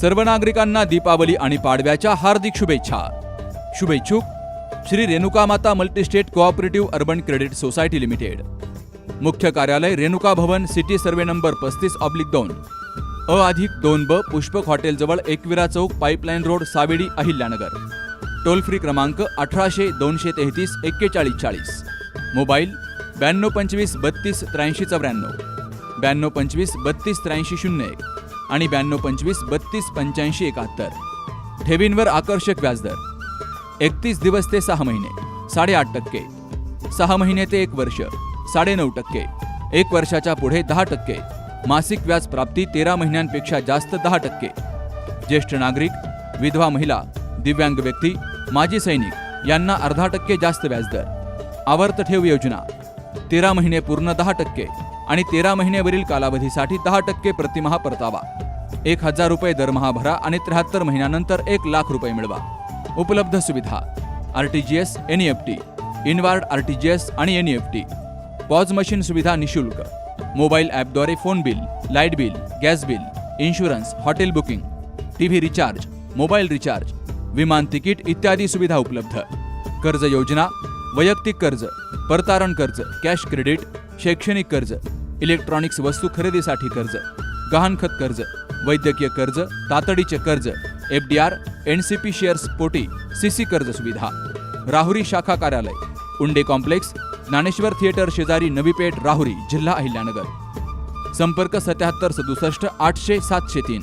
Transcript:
सर्व नागरिकांना दीपावली आणि पाडव्याच्या हार्दिक शुभेच्छा. शुभेच्छुक Shri Renuka Mata multistate cooperative urban credit society limited. मुख्य कार्यालय Renuka Bhavan city survey number पस्तीस ऑब्लिक दोन. अ अधिक दोन ब Pushpak हॉटेलजवळ Ekvira Chowk pipeline road Savedi Ahilyanagar. Toll free क्रमांक अठराशे दोनशे तेहतीस एक्केचाळीस चाळीस. मोबाईल ब्याण्णव पंचवीस बत्तीस त्र्याऐंशी चौऱ्याण्णव. ब्याण्णव पंचवीस बत्तीस त्र्याऐंशी शून्य एक. आणि ब्याण्णव पंचवीस बत्तीस पंच्याऐंशी एकाहत्तर. ठेवींवर आकर्षक व्याजदर. एकतीस दिवस ते सहा महिने. साडेआठ टक्के. सहा महिने ते एक वर्ष. साडेनऊ टक्के. एक वर्षाच्या पुढे दहा टक्के. मासिक व्याज प्राप्ती तेरा महिन्यांपेक्षा जास्त दहा टक्के. ज्येष्ठ नागरिक विधवा महिला दिव्यांग व्यक्ती माजी सैनिक यांना अर्धा टक्के जास्त व्याजदर. आवर्त ठेव योजना. तेरा महिने पूर्ण दहा टक्के. आणि तेरा महिन्यावरील कालावधीसाठी दहा टक्के प्रतिमहा परतावा. एक हजार रुपये दरमहा भरा आणि त्र्याहत्तर महिन्यानंतर एक लाख रुपये मिळवा. उपलब्ध सुविधा. R T G S N F T. Inward R T G S आणि N F T. POS machine सुविधा निशुल्क. मोबाईल ॲपद्वारे phone bill light bill gas bill insurance hotel booking T V recharge mobile recharge विमान ticket इत्यादी सुविधा उपलब्ध. कर्ज योजना वैयक्तिक कर्ज परतारण कर्ज कॅश क्रेडिट शैक्षणिक कर्ज इलेक्ट्रॉनिक्स वस्तू खरेदीसाठी कर्ज गहाणखत कर्ज वैद्यकीय कर्ज तातडीचे कर्ज F D R N C P shares पोटी सी सी कर्ज सुविधा. राहुरी शाखा कार्यालय उंडे कॉम्प्लेक्स ज्ञानेश्वर थिएटर शेजारी नवी पेठ राहुरी जिल्हा अहिल्यानगर. संपर्क सत्याहत्तर सदुसष्ट आठशे सातशे तीन.